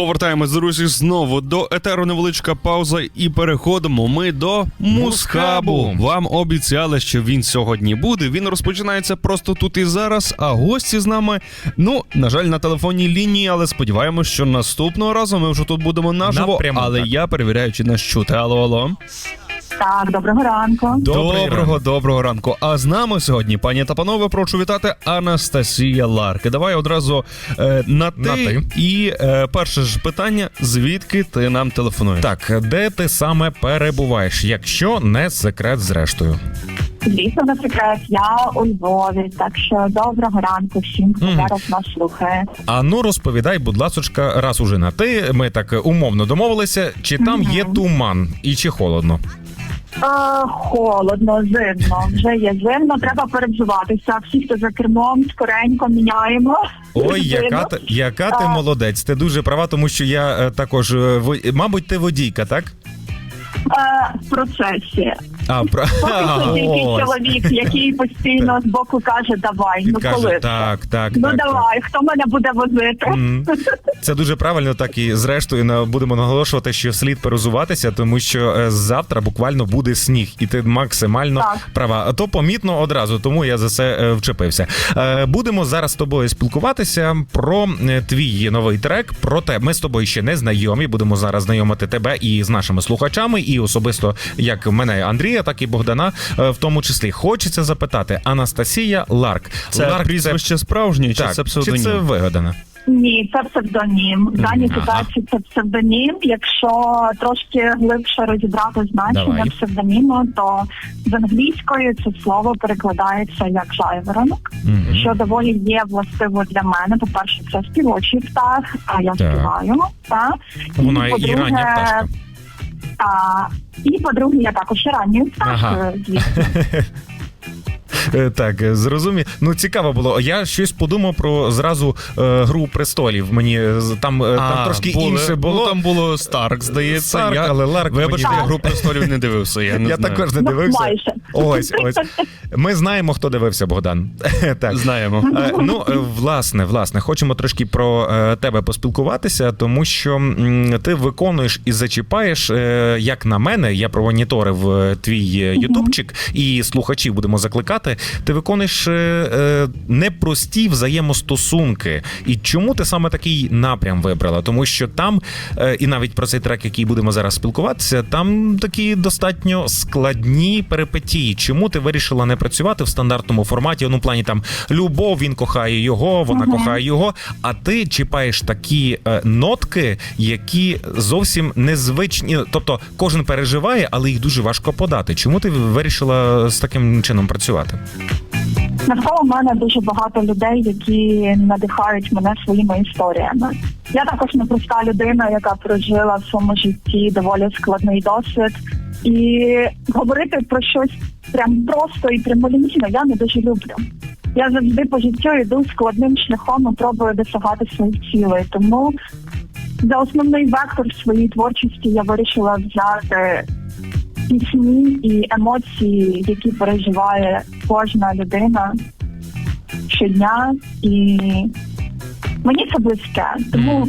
Повертаємось, друзі, знову до етеру невеличка пауза, і переходимо ми до Мусхабу. Мусхабу. Вам обіцяли, що він сьогодні буде. Він розпочинається просто тут і зараз. А гості з нами, ну на жаль, на телефонній лінії, але сподіваємось, що наступного разу ми вже тут будемо наживо. Напряму, але так. я перевіряю, чи нас чути. Алло, алло. Так, доброго ранку. Добрий доброго, доброго ранку. А з нами сьогодні, пані та панове, прошу вітати Анастасія Ларки. Давай одразу е, на, ти. На ти. І е, перше ж питання: звідки ти нам телефонуєш? Так, де ти саме перебуваєш, якщо не секрет зрештою? Звісно, на секрет. Я у Львові, так що доброго ранку всім, хто Мгм. зараз нас слухає. А ну розповідай, будь ласочка, раз уже на ти. Ми так умовно домовилися, чи там є туман і чи холодно? А, холодно, зимно. Вже є зимно, треба перевзуватися. Всі, хто за кермом, скоренько міняємо. Ой, яка ти, яка ти А. молодець. Ти дуже права, тому що я е, також е, во- мабуть, ти водійка, так? А, в процесі. А, про... Поки що тільки чоловік, який постійно з боку каже, давай, ну Каже, коли. так, так, Ну так, так. давай, хто мене буде возити? Мгм. Це дуже правильно, так і зрештою на- будемо наголошувати, що слід перезуватися, тому що е, завтра буквально буде сніг, і ти максимально Так. права. А то помітно одразу, тому я за це е, вчепився. Е, Будемо зараз з тобою спілкуватися про е, твій новий трек. Проте ми з тобою ще не знайомі. Будемо зараз знайомити тебе і з нашими слухачами, і особисто як мене Андрія, так і Богдана. е, В тому числі хочеться запитати Анастасія Ларк. Це Ларк прізвище справжнє, чи так, це чи псевдонім? це вигадане? Ні, це псевдонім. В даній Ага. ситуації це псевдонім. Якщо трошки глибше розібрати значення Давай. псевдоніму, то з англійської це слово перекладається як жайворонок, Мгм. що доволі є властиво для мене. По перше, це співочий птах, а я Так. співаю. Та Вона і по-друге, рання пташка. та, і по-друге, я також ранньою Ага. звісно. Е, Так, е, зрозумів. Ну цікаво було. Я щось подумав про зразу е, гру престолів. Мені там, е, там трошки були- інше було. Ну, там було Старк, здається. Старк, я... але Ларк Вибачте, мені- я гру престолів не дивився. Я, не Я знаю. також не Ну, дивився. Ось, ось. Ми знаємо, хто дивився, Богдан. так. Знаємо. Е, Ну, власне, власне, хочемо трошки про е, тебе поспілкуватися, тому що м, ти виконуєш і зачіпаєш, е, як на мене, я промоніторив твій ютубчик, і слухачів будемо закликати. Ти виконуєш е, е, непрості взаємостосунки. І чому ти саме такий напрям вибрала? Тому що там, е, і навіть про цей трек, який будемо зараз спілкуватися, там такі достатньо складні перипетії. Чому ти вирішила не працювати в стандартному форматі? Ну, в плані там любов, він кохає його, вона Мгм. кохає його. А ти чіпаєш такі е, нотки, які зовсім незвичні. Тобто кожен переживає, але їх дуже важко подати. Чому ти вирішила з таким чином працювати? Навколо мене дуже багато людей, які надихають мене своїми історіями. Я також непроста людина, яка прожила в своєму житті доволі складний досвід. І говорити про щось прям просто і прямолінійно я не дуже люблю. Я завжди по життю йду складним шляхом і пробую досягати своїх цілей. Тому за основний вектор в своїй творчості я вирішила взяти пісні і емоції, які переживає кожна людина щодня, і мені це близьке. Тому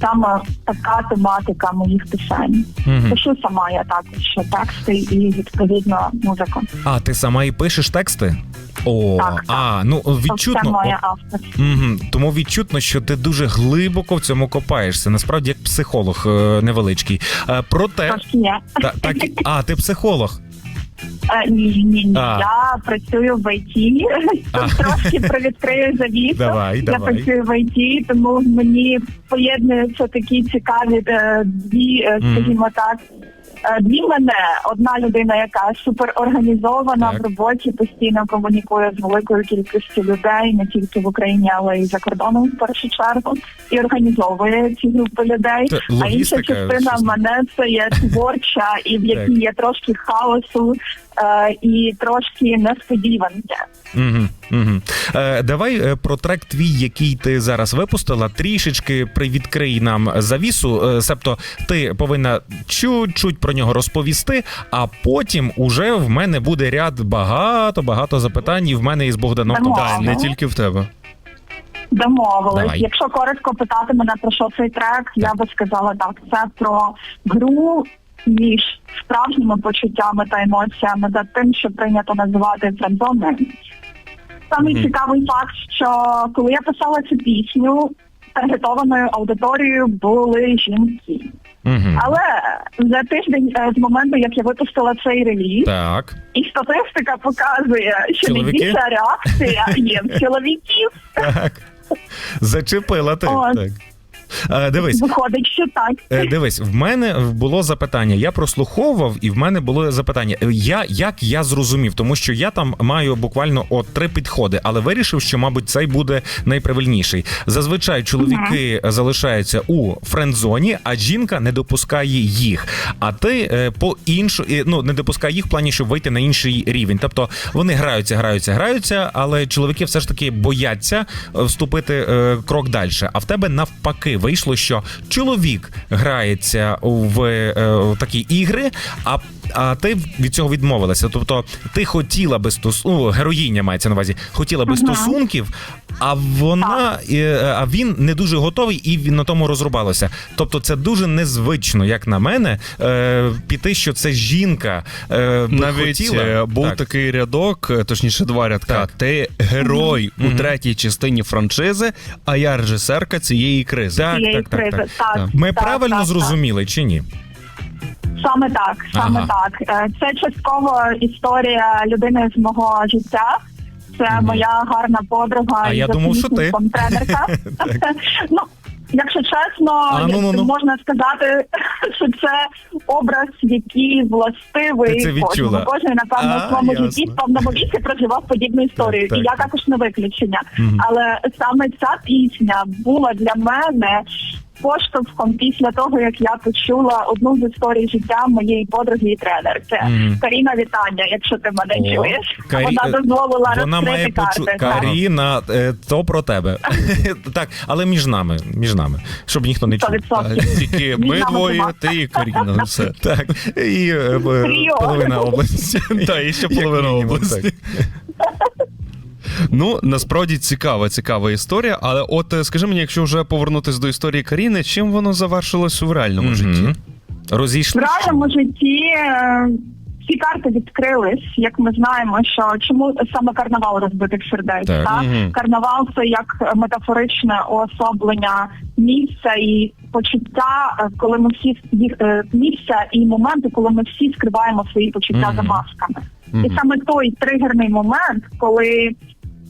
саме така тематика моїх пісень. Мгм. Пишу сама я також тексти і відповідно музику. А ти сама і пишеш тексти? О, Так, так. а ну Тобто Це відчутно. моя авторська. Угу. Тому відчутно, що ти дуже глибоко в цьому копаєшся. Насправді як психолог е, невеличкий. Е, Проте Трошки та, так а ти психолог. Е, Ні, ні, ні. А. Я працюю в ІТ. А. Трошки привідкрию завісу. Давай, Я давай. працюю в ІТ, тому мені поєднуються такі цікаві е, дві, е, скажімо так. е, Дві мене одна людина, яка супер організована Так. в роботі, постійно комунікує з великою кількістю людей, не тільки в Україні, але й за кордоном в першу чергу, і організовує ці групи людей. Це а інша логістика, частина щось. мене це є творча, і в якій є трошки хаосу і трошки несподіванки. Угу, угу. Е, давай е, про трек твій, який ти зараз випустила, трішечки привідкрий нам завісу. Е, Себто ти повинна чуть-чуть про нього розповісти, а потім уже в мене буде ряд багато багато запитань, і в мене і з Богданом. числі. Не тільки в тебе. Домовились. Давай. Якщо коротко питати мене про що цей трек, я би сказала так. Це про гру між справжніми почуттями та емоціями за тим, що прийнято називати френдзоною. Самий Мгм. цікавий факт, що коли я писала цю пісню, таргетованою аудиторією були жінки. Угу. Але за тиждень е, з моменту, як я випустила цей реліз, Так. і статистика показує, що Чоловіки? найбільша реакція є в чоловіків. Так. Зачепила ти. Так. Е, дивись, Виходить, що так. Е, Дивись, в мене було запитання. Я прослуховував, і в мене було запитання. Е, Я як я зрозумів, тому що я там маю буквально от три підходи, але вирішив, що мабуть цей буде найправильніший. Зазвичай чоловіки залишаються у френдзоні, а жінка не допускає їх. А ти по іншу ну не допускає їх в плані, щоб вийти на інший рівень. Тобто вони граються, граються, граються, але чоловіки все ж таки бояться вступити крок далі. А в тебе навпаки вийшло, що чоловік грається в, е, такі ігри, а. А ти від цього відмовилася. Тобто, ти хотіла би стосунків, героїня мається на увазі, хотіла би стосунків, а вона е, а він не дуже готовий і він на тому розрубалося. Тобто, це дуже незвично, як на мене, е, піти, що це жінка е, би Навіть хотіла. був Так. такий рядок, точніше, два рядка. Так. Ти герой Мгм. у третій частині франшизи, а я режисерка цієї кризи. Так, цієї так, так, кризи. так. Так, Так. Ми так, правильно так, зрозуміли чи ні? Саме так, саме Ага. так. Е, Це частково історія людини з мого життя. Це Мгм. моя гарна подруга А і я думав, що ти. тренерка. ну, якщо чесно, А, ну, ну, ну. можна сказати, що це образ, який властивий Ти це кожному. Кожен, напевно, А, в своєму житті в певному віці проживав подібну історію. Так, і я також не виключення. Мгм. Але саме ця пісня була для мене поштовхом після того, як я почула одну з історій життя моєї подруги і тренерки. Мгм. Каріна, вітання, якщо ти мене О, чуєш. Карі- Вона дозволила Вона розкрити має карти. почу... Каріна, е, то про тебе. так, але між нами, між нами, щоб ніхто не чув. 100%. Е, Тільки ми двоє, ти і Каріна. Все. Так, і е, половина області. Та, і ще половина області. Ну, насправді цікава, цікава історія. Але от е, скажи мені, якщо вже повернутися до історії Каріни, чим воно завершилось у реальному житті? Мгм. В реальному житті е, всі карти відкрились, як ми знаємо, що чому саме карнавал розбитих сердець. Так. Так? Мгм. Карнавал це як метафоричне уособлення місця і почуття, е, коли ми всі місця і моменти, коли ми всі скриваємо свої почуття Мгм. за масками. Мгм. І саме той тригерний момент, коли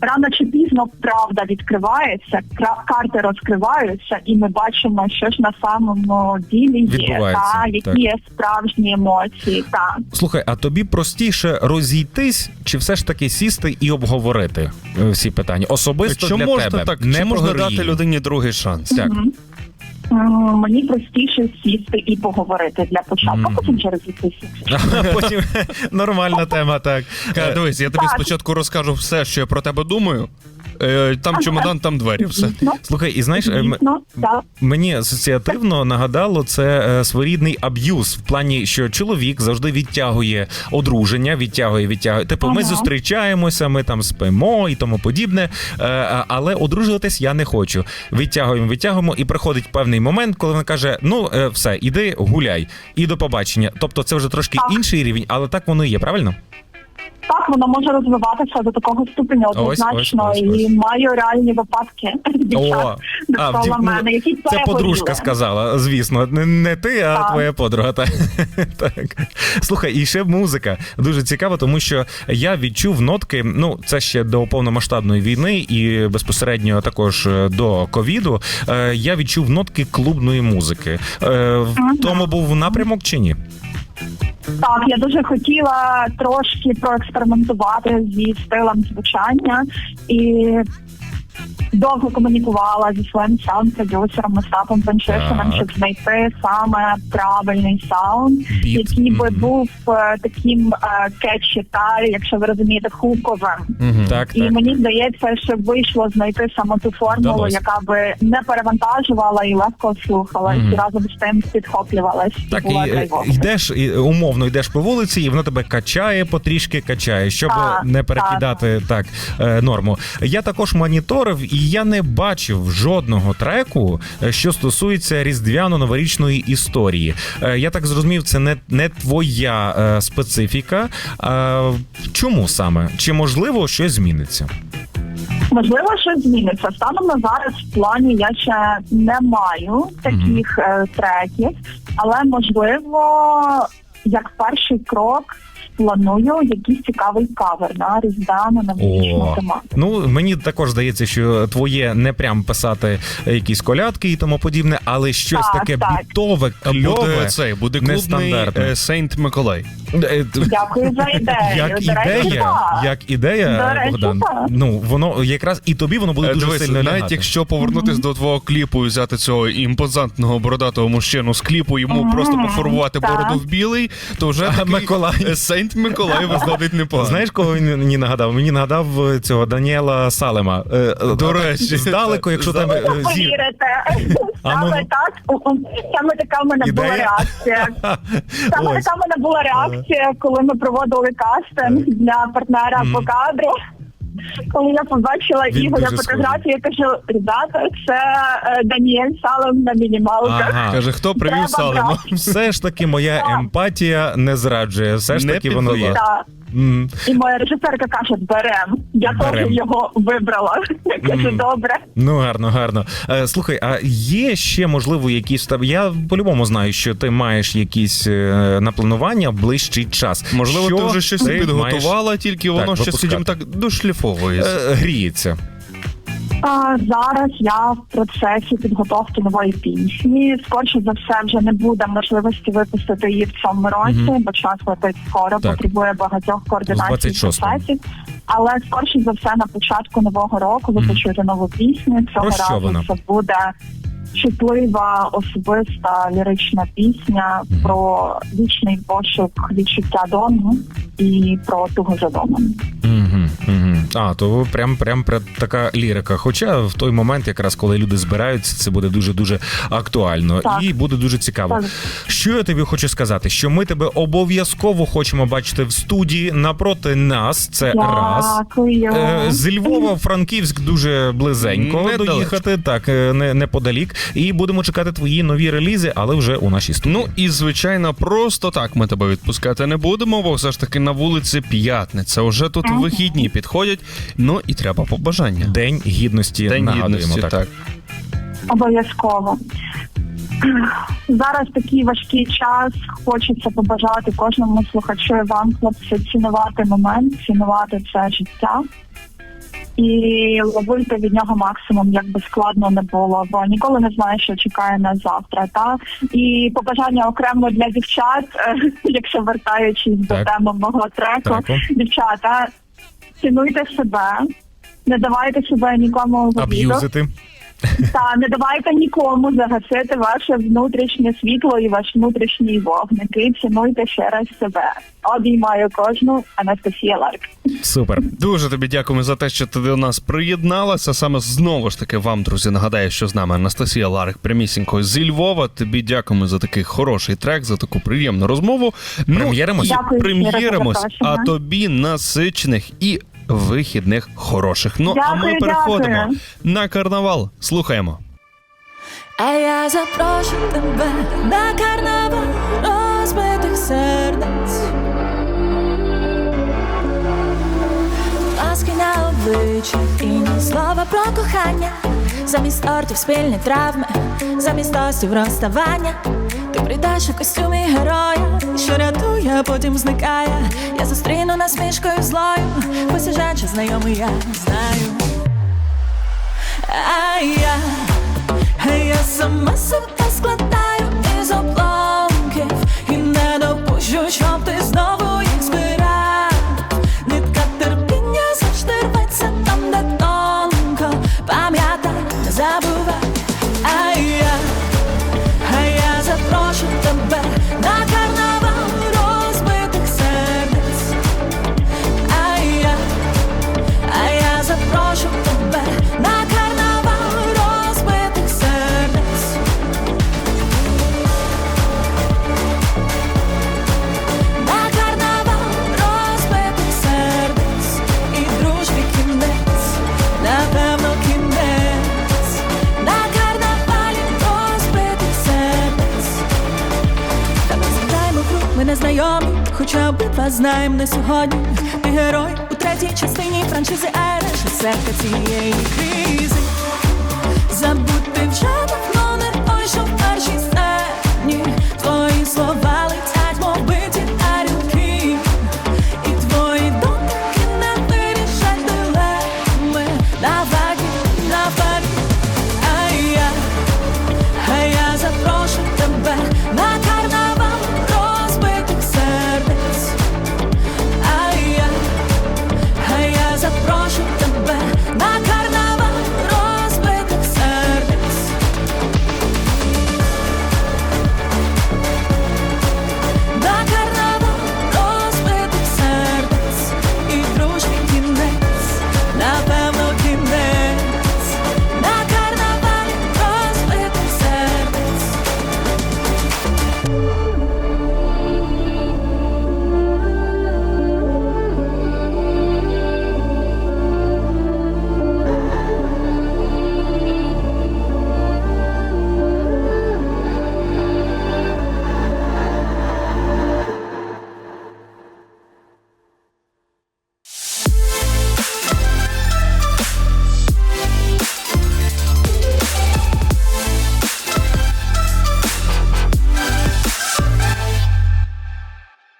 рано чи пізно правда відкривається, карти розкриваються, і ми бачимо, що ж на самому ділі є, та які так. є справжні емоції. Та Слухай, а тобі простіше розійтись, чи все ж таки сісти і обговорити е, всі питання? Особисто Чи для можна тебе. так, не чи можна дати людині другий шанс? Так. Мгм. М, мені простіше сісти і поговорити для початку, Мгм. потім через А Потім нормальна тема, так. Е, Дивись, я тобі спочатку розкажу все, що я про тебе думаю. Е, Там чемодан, там двері, все. Слухай, і знаєш, е, м- дійсно, так. Мені асоціативно нагадало це е, своєрідний аб'юз в плані, що чоловік завжди відтягує одруження, відтягує, відтягує. Типу, ми зустрічаємося, ми там спимо і тому подібне. е, Але одружуватись я не хочу. Відтягуємо, відтягуємо, і приходить певний момент, коли вона каже: Ну, все, іди гуляй, і до побачення. Тобто, це вже трошки інший рівень, але так воно і є, правильно? Так, воно може розвиватися до такого ступеня однозначно ось, ось, ось. і маю реальні випадки дівчат а, довкола ну, мене, які Це подружка сказала, звісно, не, не ти, а Так. твоя подруга. Так. так. Слухай, і ще музика дуже цікава, тому що я відчув нотки. Ну, це ще до повномасштабної війни і безпосередньо також е, до ковіду. Е, Я відчув нотки клубної музики. Е, В тому був напрямок чи ні? Так, я дуже хотіла трошки проекспериментувати зі стилем звучання. І довго комунікувала зі своїм саунд-продюсером Остапом Панчишиним, Так. щоб знайти саме правильний саунд, який би був е, таким е, кетчі та, якщо ви розумієте, хуковим. Так, І так. мені здається, що вийшло знайти саме ту формулу, яка би не перевантажувала і легко слухалась, і разом з тим підхоплювалась. Так, і е, йдеш і, умовно йдеш по вулиці, і воно тебе качає, потрішки качає, щоб не перекидати так, норму. Я також моніторив і я не бачив жодного треку, е, що стосується різдвяно-новорічної історії. Е, Я так зрозумів, це не, не твоя е, специфіка. Чому саме? Чи можливо щось зміниться? Можливо, щось зміниться. Станом на зараз в плані я ще не маю таких е, треків, але можливо, як перший крок. Планую якийсь цікавий кавер на різдвяну новорічну О. тематику. Ну мені також здається, що твоє не прям писати якісь колядки і тому подібне, але щось Так, таке так. бітове, Буде цей, буде клубний нестандартне. е, Сейнт Миколай. Е, Дякую за ідею. Як До ідея, так. як ідея, До речі, Богдан. так. Ну воно якраз і тобі воно буде Е, дуже Дивись, сильно навіть лягати. якщо повернутись до твого кліпу і взяти цього імпозантного бородатого мужчину з кліпу, йому Мгм, просто пофарбувати так. бороду в білий, то вже А такий Миколай? е, Сейнт Миколаєва виходить непогано. Знаєш, кого він мені нагадав? Мені нагадав е, цього Даніела Салема. Е, е, До речі, здалеку, якщо там е, повірите. Ну, Саме ну. так, саме така в мене була реакція. Саме така в мене була реакція, коли ми проводили кастинг для партнера по кадру. Коли я побачила Він дуже фотографію, я кажу, ребята, це е, Даніель Салом на мінімалках. Ага. Каже, хто привів Треба Салема? брати. Все ж таки, моя емпатія не зраджує. Все ж Не таки воно підвела. є. Так. М. І моя режисерка каже, берем. Я Берем. теж його вибрала. Я кажу, добре. Ну гарно, гарно. Е, слухай, а є ще можливо якісь в? Я по-любому знаю, що ти маєш якісь е, на планування в ближчий час. Можливо, Що ти вже щось ти підготувала, тільки воно ще, випускати. скажімо так, дошліфовується. маєш, е, гріється. А, зараз я в процесі підготовки нової пісні. Скорше за все, вже не буде можливості випустити її в цьому році, Мгм. бо час летить скоро, Так. потребує багатьох координацій 26-го. процесів. Але скорше за все на початку нового року ви Мгм. почуєте нову пісню. Цього Про що разу вона? це буде чутлива, особиста лірична пісня Мгм. про вічний пошук відчуття дому і про тугу за домом. Угу, угу. А, то прям, прям, прям така лірика. Хоча в той момент, якраз коли люди збираються, це буде дуже дуже актуально Так. і буде дуже цікаво. Так. Що я тобі хочу сказати? Що ми тебе обов'язково хочемо бачити в студії напроти нас. Це раз. Дякую. Е, З Львова в Франківськ дуже близенько Недалечко. доїхати, так е, не, неподалік. І будемо чекати твої нові релізи, але вже у нашій студії. Ну і звичайно, просто так ми тебе відпускати не будемо, бо все ж таки на вулиці п'ятниця. Уже тут вихідні підходять. Ну і треба побажання. День гідності День нагадуємо гідності, так. так. Обов'язково. Зараз такий важкий час. Хочеться побажати кожному слухачу і вам, хлопці, цінувати момент, цінувати це життя і ловити від нього максимум, як би складно не було, бо ніколи не знаєш, що чекає нас завтра. Та і побажання окремо для дівчат, якщо вертаючись до Так. теми мого треку, Треку. дівчата, цінуйте себе, не давайте себе нікому в обіду. Аб'юзити. Та не давайте нікому загасити ваше внутрішнє світло і ваш внутрішній вогник. І цінуйте ще раз себе. Обіймаю кожну Анастасія Ларк. Супер. Дуже тобі дякуємо за те, що ти до нас приєдналася. Саме знову ж таки вам, друзі, нагадаю, що з нами Анастасія Ларик прямісінько зі Львова. Тобі дякуємо за такий хороший трек, за таку приємну розмову. Дякую щиро за прем'єримось, запрошення. а тобі насичених і вихідних хороших. Ну а ми Дякую, переходимо дякую. на карнавал. Слухаємо. А я запрошу тебе на карнавал розбитих сердець. Маски на обличчі і ні слова про кохання. Замість тортів спільні травми, замість тостів розставання. Прийдеш у костюмі героя, що рятує, потім зникає. Я зустріну насмішкою злою, посіжачи знайомий, я знаю. А я а я сама себе складаю із обломків І не допущу, щоб ти хоча обидва знаєм не сьогодні. Ти герой у третій частині франшизи Ера, режисерка цієї кризи. Забути вже